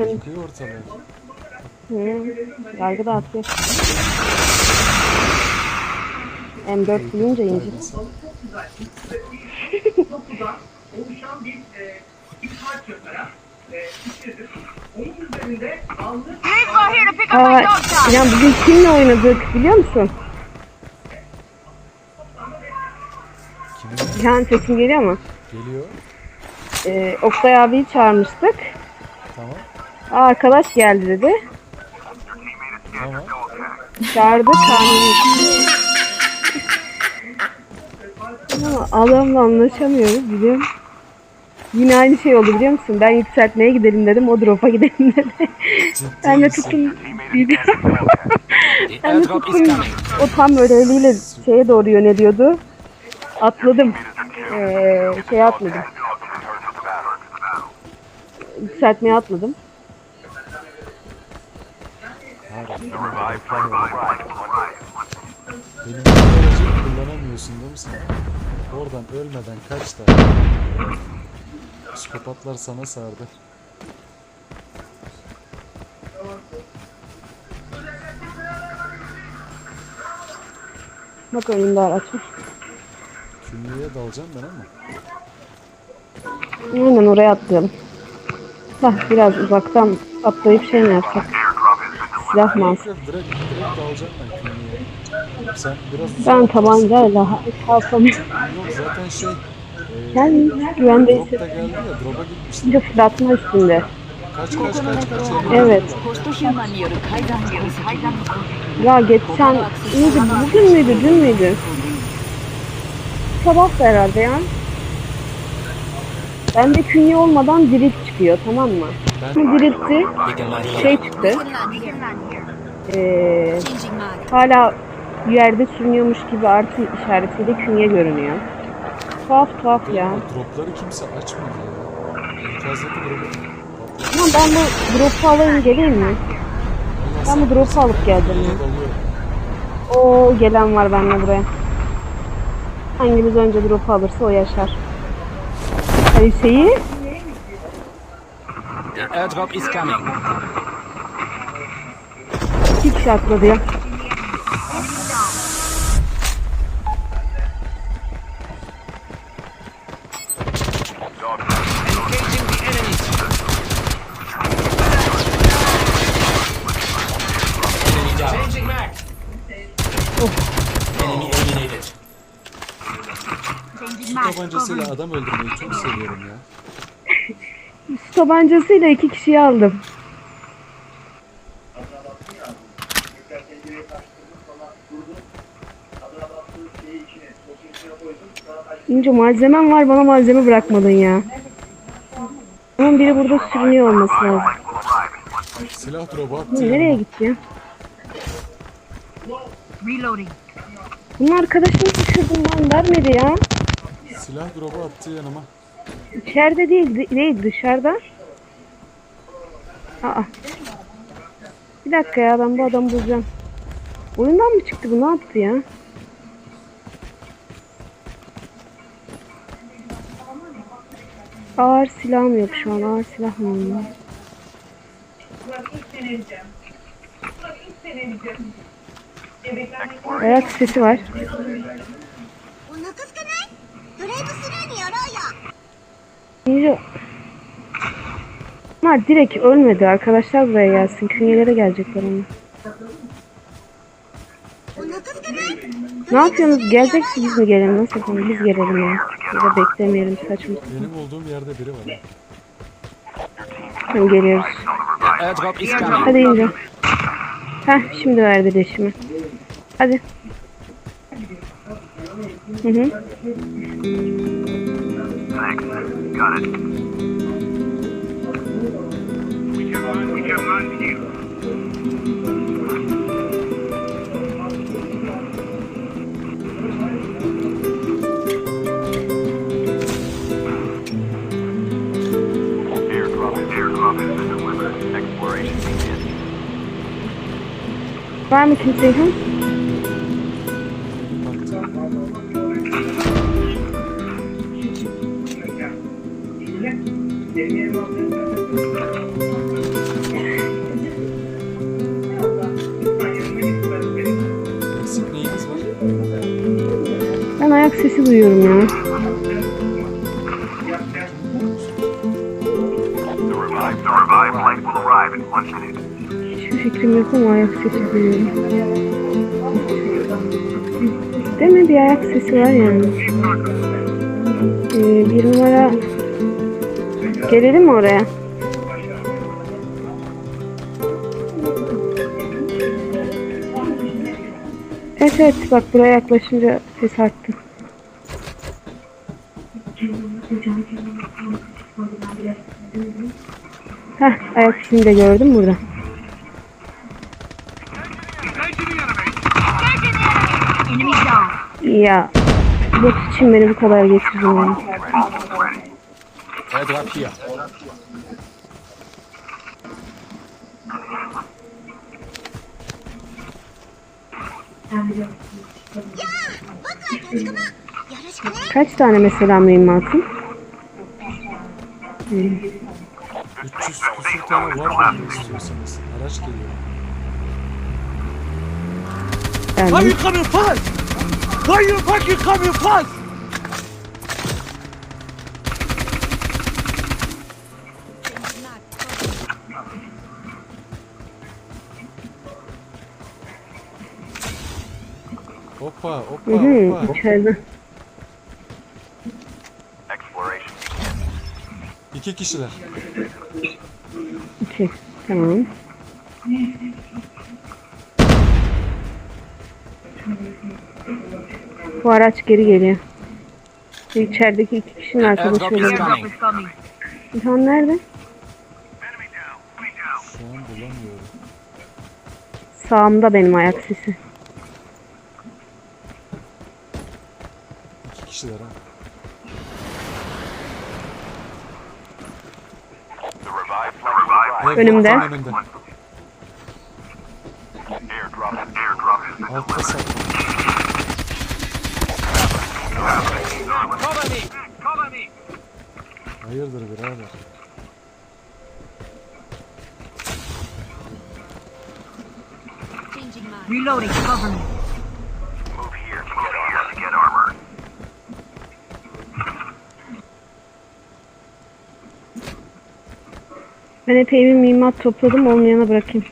Yıkıyor ortalığı. Hı. Yargı dağıtıyor. M4 bulunca inci. Faydası. oluşan bir e, e, üzerinde alnı Aa, İnan bugün kimle oynadık biliyor musun? Kimin Cihan sesim geliyor mu? geliyor? Ee, Oktay abiyi çağırmıştık. Tamam. Aa, arkadaş geldi dedi. Tamam. Çağırdı karnını. Ama adamla anlaşamıyoruz biliyorum. Yine aynı şey oldu biliyor musun? Ben yükseltmeye gidelim dedim, o drop'a gidelim dedi. Ben de tuttum. ben de tuttum. O tam böyle eliyle şeye doğru yöneliyordu. Atladım. Ee, şeye atladım. Yükseltmeye atladım. Benim aracı kullanamıyorsun değil mi sen? Oradan ölmeden kaç da. Psikopatlar sana sardı. Bak önümde araç var. Küllüye dalacağım ben ama. Aynen oraya atlayalım. Bak biraz uzaktan atlayıp şey mi yapsak? silah mı ben kimliği. Sen biraz Ben tabancayla kalkamıyorum. Yok zaten şey... E, yani güvendeyiz. Drop'ta. Yok fırlatma üstünde. Kaç kaç kaç kaç. Evet. Ya geçen neydi bugün müydü dün müydü? Sabah da herhalde ya. Ben de künye olmadan direkt çıkıyor tamam mı? Light şey çıktı. Ee, hala yerde sürünüyormuş gibi artı işaretiyle künye görünüyor. Tuhaf tuhaf ya. dropları kimse açmadı ya. Enkazdaki drop'u Ama ben bu drop'u alayım geleyim mi? Ben bu drop'u alıp ya. dalıyorum. Oo gelen var benimle buraya. Hangimiz önce drop alırsa o yaşar. Halise'yi Airdrop is coming. iki kişi atladı ya. Engaging the enemies. Enemy down. Changing mag. Enemy eliminated. Su tabancasıyla adam öldürmeyi çok seviyorum ya. Tabancasıyla iki kişiyi aldım. İnce malzemem var bana malzeme bırakmadın ya. Ama biri burada sürünüyor olması lazım. Silah drop'u attı nereye gitti ya? Reloading. Bunun arkadaşını düşürdüm lan vermedi ya. Silah drop'u attı yanıma. İçeride değil, di- değil dışarıda. Aa. Bir dakika ya ben bu adamı bulacağım. Oyundan mı çıktı bu ne yaptı ya? Ağır silahım yok şu an. Ağır silah mı olmalı? Ayak sesi var. お腹空かないドライブスルーにやろうよ Yok. Ha direkt ölmedi. Arkadaşlar buraya gelsin. Künyelere gelecekler onu. Ne yapıyorsunuz? Geleceksiniz mi gelin? Nasıl yapalım? Biz gelelim ya. Burada beklemeyelim saçma sapan. Benim olduğum yerde biri var. Tamam geliyoruz. Hadi ince. Heh şimdi verdi leşimi. Hadi. Hı hı. Airdrop, airdrop has been delivered. Exploration begins. Var mı kimse? Hı? Ben ayak sesi duyuyorum ya. Hiçbir fikrim yok ama ayak sesi duyuyorum. Değil mi? Bir ayak sesi var yani. Ee, bir numara Gelelim mi oraya? Evet bak buraya yaklaşınca ses arttı. Heh ayak sesini de gördüm burada. Ya bot için beni bu kadar getirdin yani. Airdrop here. Kaç tane mesela mühimmatın? 300 küsur tane var mı istiyorsanız. Araç geliyor. Yani you coming fast? Why you fucking coming fast? Hoppa hoppa hı hı, hoppa. içeride. Exploration İki kişiler. İki. Tamam. Bu araç geri geliyor. Şu İçerideki iki kişinin arkadaşı coming. İlhan nerede? Şu an bulamıyorum. Sağımda benim ayak sesi. Kişiler ha. The revived flight will arrive. Evet, Önümde. tam önümde. Airdrop, airdrop is Altta saklı. Cover me. Cover me. Hayırdır birader. Reloading. Cover me. Ben epey bir mühimmat topladım. Olmayana bırakayım.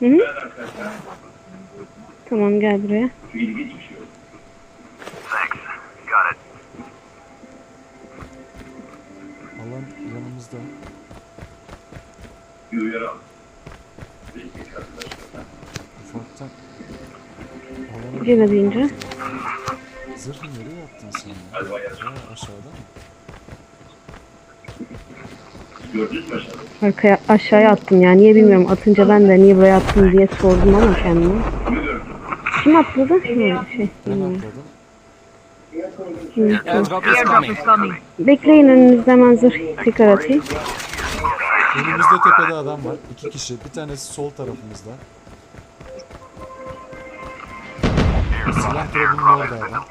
Hı hı. Tamam gel buraya. Thanks. Got it. Alan yanımızda. Ufaktan. Alana Gel hadi ince. zırhı nereye attın sen ya? Ha, aşağıda mı? Arkaya aşağıya attım ya. Niye bilmiyorum. Atınca ben de niye buraya attım diye sordum ama kendime. Kim atladı? Şey. Airdrop is coming. Bekleyin önünüzde hemen zırh tekrar atayım. Önümüzde tepede adam var. İki kişi. Bir tanesi sol tarafımızda. Silah drop'unun orada adam.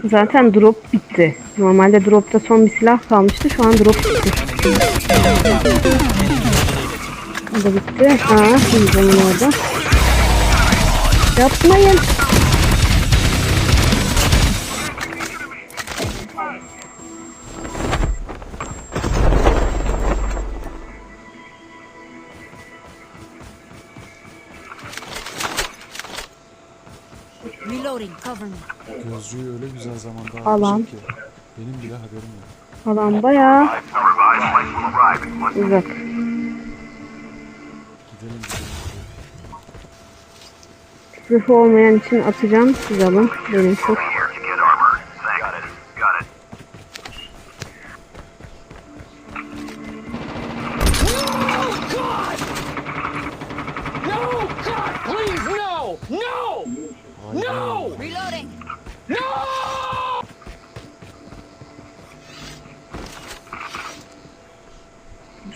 Zaten drop bitti. Normalde dropta son bir silah kalmıştı. Şu an drop bitti. O da bitti. Aa, şimdi orada. Yapmayın. Gözcüyü öyle güzel zamanda Alan. ki. Benim bile haberim yok. Alan bayağı uzak. Gidelim gidelim. Olmayan için atacağım. Siz alın. Benim çok.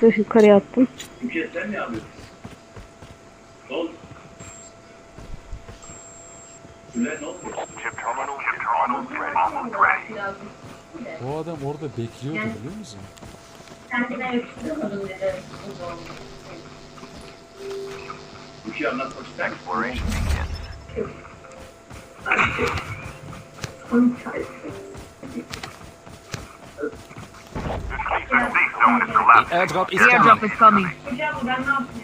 Zırh yukarıya attım. O adam orada bekliyordu biliyor musun? Exploration begins. Airdrop is The airdrop coming. is coming.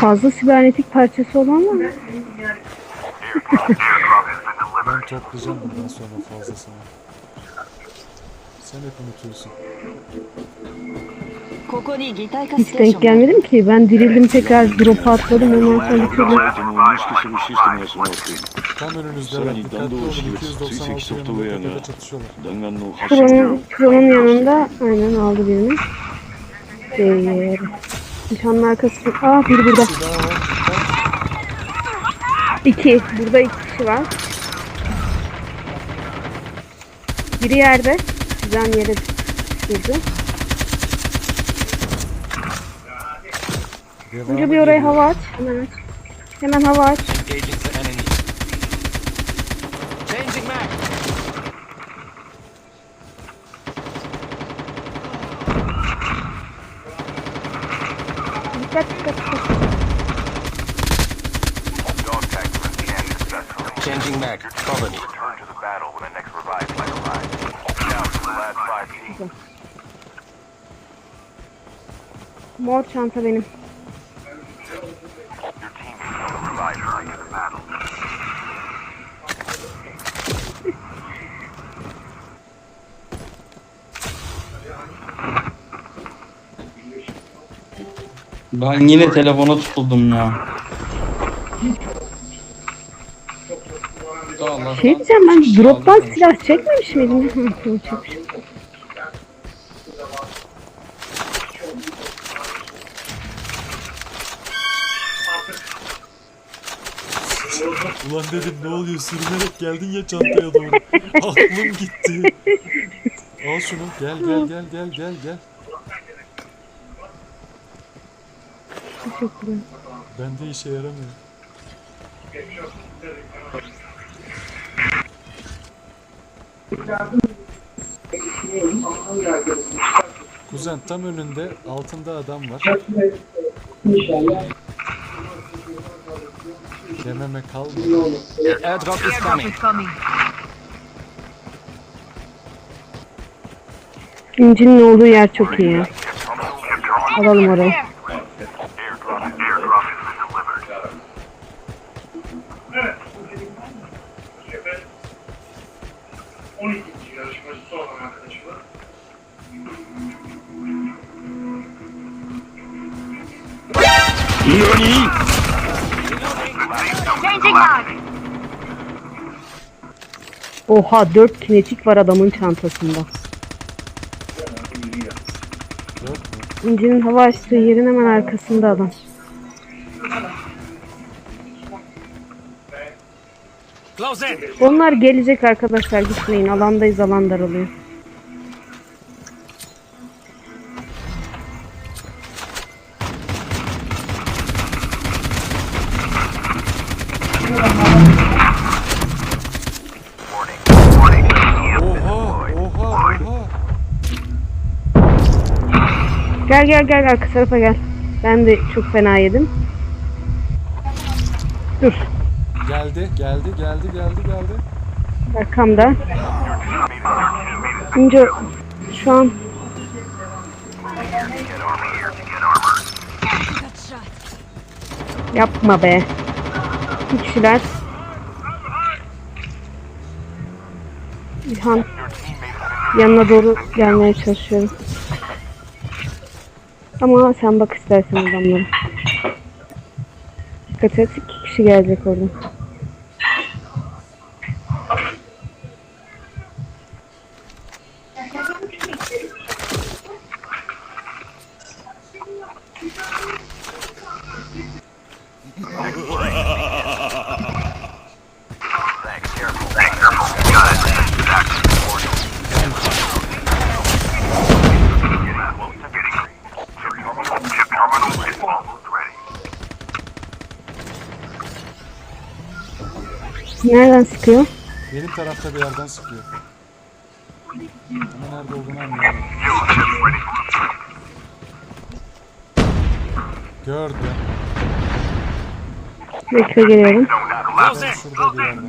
Fazla sibernetik parçası olan var mı? Ben toplayacağım bundan sonra fazlasını. Sen hep unutuyorsun. Hiç denk gelmedim ki. Ben dirildim tekrar drop'a atladım. Ondan sonra bir türlü... Tam Kron'un yanında aynen aldı birini. Ee, nişanın arkası çok... Aa biri burada. İki. Burada iki kişi var. Biri yerde. Güzel yere girdi. Önce bir oraya hava aç. Hemen aç. Hemen hava aç. Engaging the enemy. Changing mag. Dikkat dikkat dikkat. Changing mag. Cover me. Return to the battle when the next revived flight arrives. Down to the last five teams. Mor çanta benim. Your team is on the revived flight to the battle. Ben yine telefona tutuldum ya. Şey diyeceğim ben drop'tan silah çekmemiş miydim? Çekmişim. Ulan dedim ne oluyor sürünerek geldin ya çantaya doğru. Aklım gitti. Al şunu gel gel gel gel gel gel. Teşekkürler. Bende işe yaramıyor. Kuzen tam önünde altında adam var. Dememe kalmıyor. Airdrop is coming. İncinin olduğu yer çok iyi. Alalım orayı. Oha 4 kinetik var adamın çantasında. İncinin hava açtığı yerin hemen arkasında adam. Onlar gelecek arkadaşlar gitmeyin. Alandayız alan daralıyor. Gel gel gel arka tarafa gel. Ben de çok fena yedim. Dur. Geldi geldi geldi geldi geldi. Arkamda. İnce şu an Yapma be. Kişiler. İlhan yanına doğru gelmeye çalışıyorum. Ama sen bak istersen adamlara. Dikkat et iki kişi gelecek oradan. Nereden sıkıyor? Benim tarafta bir yerden sıkıyor. Ama nerede olduğunu anlayamadım. Gördüm. Bekle geliyorum. Şurada bir yerde.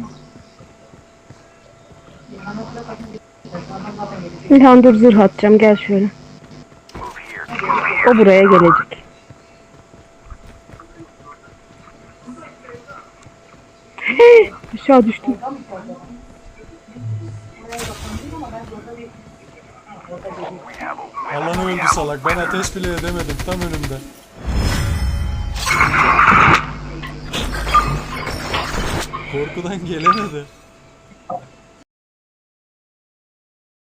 İlhan dur zırh atacağım gel şöyle. O buraya gelecek. Aşağı düştüm. Alan öldü salak. Ben ateş bile edemedim. Tam önümde. Korkudan gelemedi.